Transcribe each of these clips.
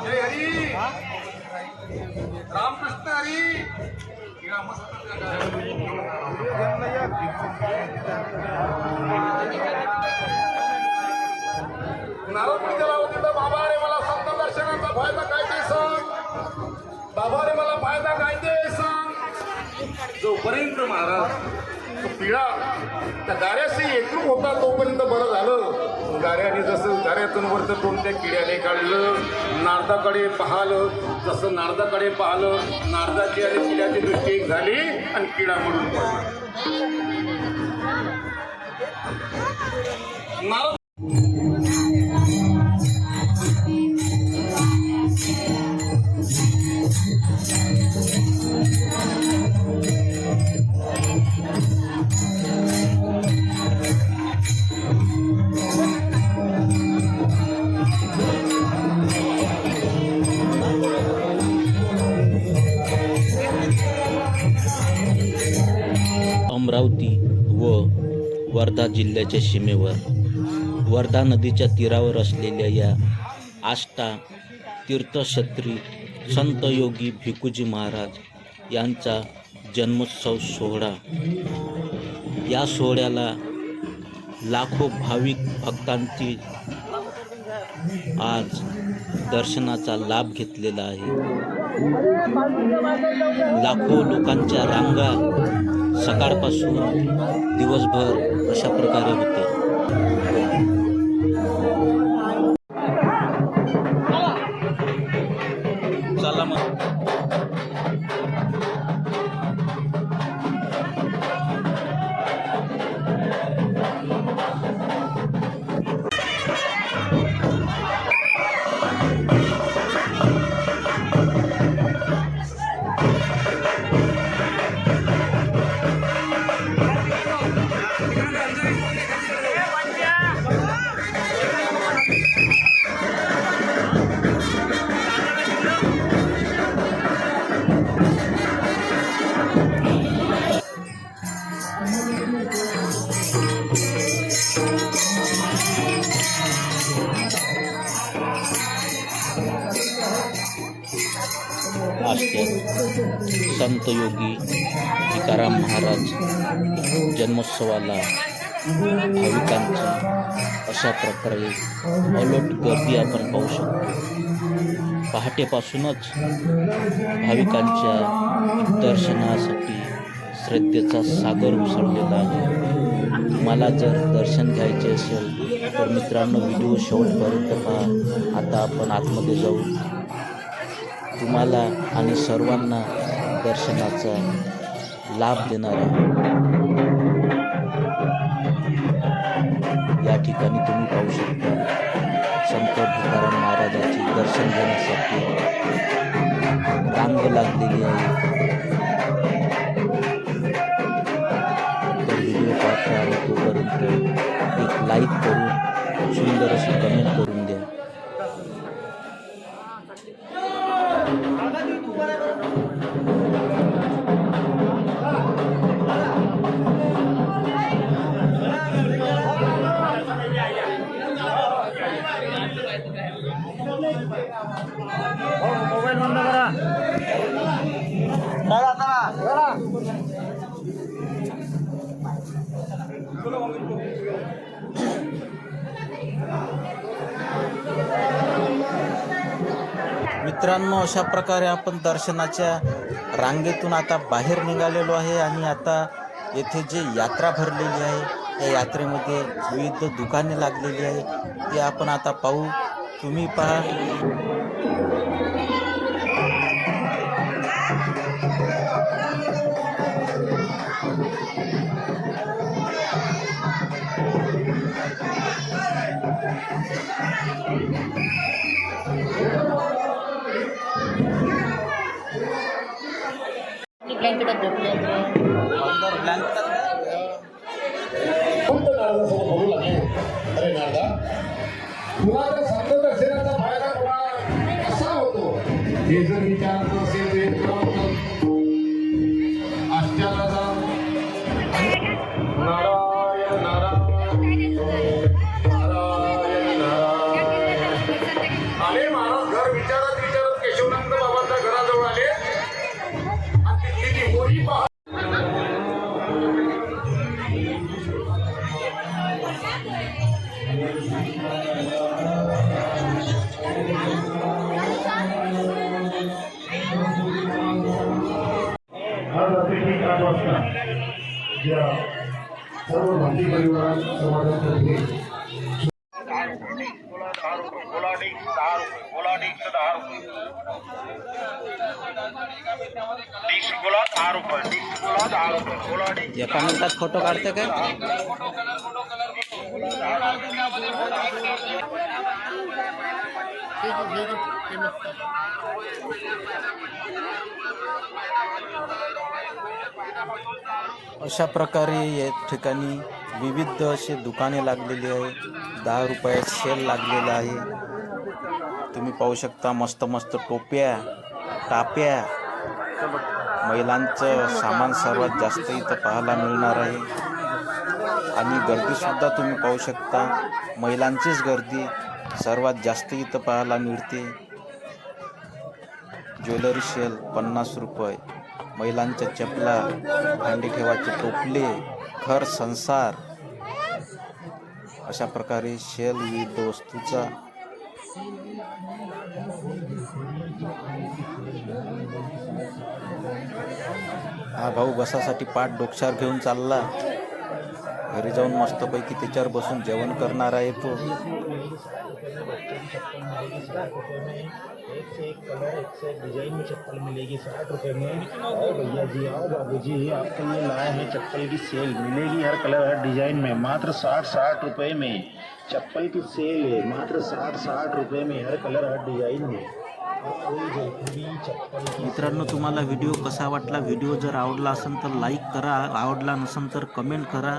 जय हरी रामकृष्ण हरी या मस्त नारळ होती तर बाबा रे मला संत दर्शनाचा फायदा काय ते सांग. बाबा रे मला फायदा काय ते सांग. जोपर्यंत महाराज तो पिढा त्या गाऱ्याशी एकरूप होता तोपर्यंत बरं झालं. गाऱ्याने जसं गाऱ्यातून वरचं तोंड त्या किड्याने काढलं नारदाकडे पाहिलं जसं नारदाकडे पाहिलं नारदाची आणि किड्याची दृष्टी एक झाली आणि किडा म्हणून पडला. नारद अमरावती व वर्धा जिल्ह्याच्या सीमेवर. वर्धा नदीच्या तीरावर असलेल्या या आष्टा तीर्थक्षत्री संत योगी भिकुजी महाराज यांचा जन्मोत्सव सोहळा. या सोहळ्याला लाखो भाविक भक्तांची आज दर्शनाचा लाभ घेतलेला आहे. लाखो लोकांच्या रांगा सकाळपासून दिवसभर अशा प्रकारे होते. संत योगी तुकाराम महाराज जन्मोत्सवाला भाविकांची अशा प्रकारे अलोट गर्दी आपण पाहू शकतो. पहाटेपासूनच भाविकांच्या दर्शनासाठी श्रद्धेचा सागर उसळलेला आहे. तुम्हाला जर दर्शन घ्यायचे असेल तर मित्रांनो व्हिडिओ शेवटपर्यंत पहा. आता आपण आतमध्ये जाऊ. तुम्हाला आणि सर्वांना दर्शनाचा लाभ देणारा ठिकाणी तुम्ही पाहू शकता संत तुकाराम महाराजाचे दर्शन घेण्यासाठी रांग लागलेली आहे तर व्हिडिओ पाहत राहा तोपर्यंत एक लाईक करून सुंदर अशी कमेंट करून द्या मित्रांनो अशा प्रकारे आपण दर्शनाच्या रांगेतून आता बाहेर निघालेलो आहे आणि आता येथे जे यात्रा भरलेली आहे त्या यात्रेमध्ये विविध दुकाने लागलेली आहे ते आपण आता पाहू. तुम्ही पहा. जर संत दर्शनाचा फायदा तुला कसा होतो? हे जर विचारत असेल घर विचारत विचारत केशवनंद बाबांच्या घराजवळ आले. आणि तिथली ती होळी पाहत सर्व भारतीय परिवारात समाजातर्फे एका मिनिटात फोटो काढते काय? अशा प्रकारे या ठिकाणी विविध असे दुकाने लागलेली आहे. दहा रुपयात सेल लागलेला आहे. तुम्ही पाहू शकता मस्त मस्त टोप्या टाप्या. महिलांचं सामान सर्वात जास्त इथं पाहायला मिळणार आहे. आणि गर्दीसुद्धा तुम्ही पाहू शकता. महिलांचीच गर्दी सर्वात जास्त इथं पाहायला मिळते. ज्वेलरी शेल पन्नास रुपये. महिलांच्या चपला भांडी ठेवायचे टोपले खर संसार. अशा प्रकारे शेल विविध वस्तूचा हा भाऊ बसासाठी पाठ डोक्षार घेऊन चालला. घरी जाऊन मस्तपैकी त्याच्यावर बसून जेवण करणार आहे तो. चप्पल की सेल। मिलेगी हर कलर, हर डिज़ाइन में, मात्र साठ साठ रुपए में। चप्पल की सेल है मात्र साठ साठ रुपए में हर कलर हर डिजाइन में। मित्रांनो तुम्हाला व्हिडिओ कसा वाटला? व्हिडिओ जर आवडला असेल तर लाईक करा. आवडला नसेल तर कमेंट करा.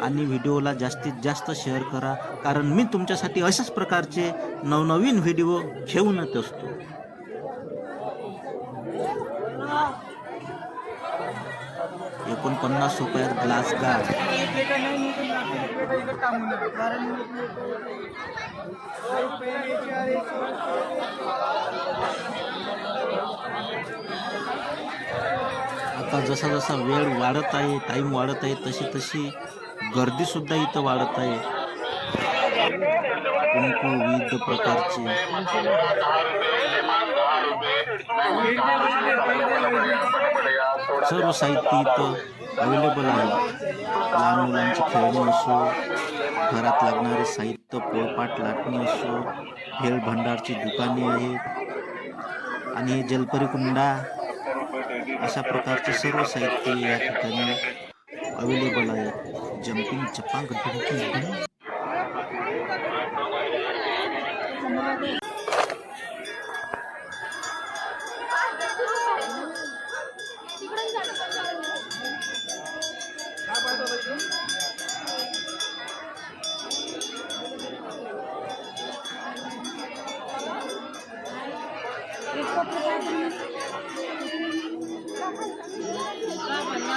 आणि व्हिडिओला जास्तीत जास्त शेअर करा. कारण मी तुमच्यासाठी अशाच प्रकारचे नवनवीन व्हिडिओ घेऊन येत असतो. एकोणपन्नास रुपयात ग्लास गार्ड आता जसा जसा वेळ वाढत आहे टाईम वाढत आहे तशी तशी गर्दीसुद्धा इथं वाढत आहे. कुंकू विविध प्रकारचे. सर्व साहित्य इथं अवेलेबल आहे. लहान मुलांची खेळणी असो घरात लागणारे साहित्य पोळपाट लाटणी असो भेळ भंडारची दुकाने आहेत. आणि जलपरी कुंडा अशा प्रकारचे सर्व साहित्य या ठिकाणी अवेलेबल आहे. जम्पिंग चपांग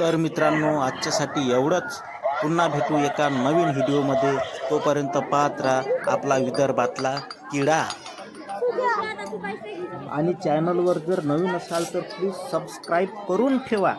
तर मित्रांनो आजच्यासाठी एवढंच. पुन्हा भेटू एका नवीन व्हिडिओमध्ये. तोपर्यंत पाहत राहा आपला विदर्भातला किडा. आणि चॅनलवर जर नवीन असाल तर प्लीज सबस्क्राईब करून ठेवा.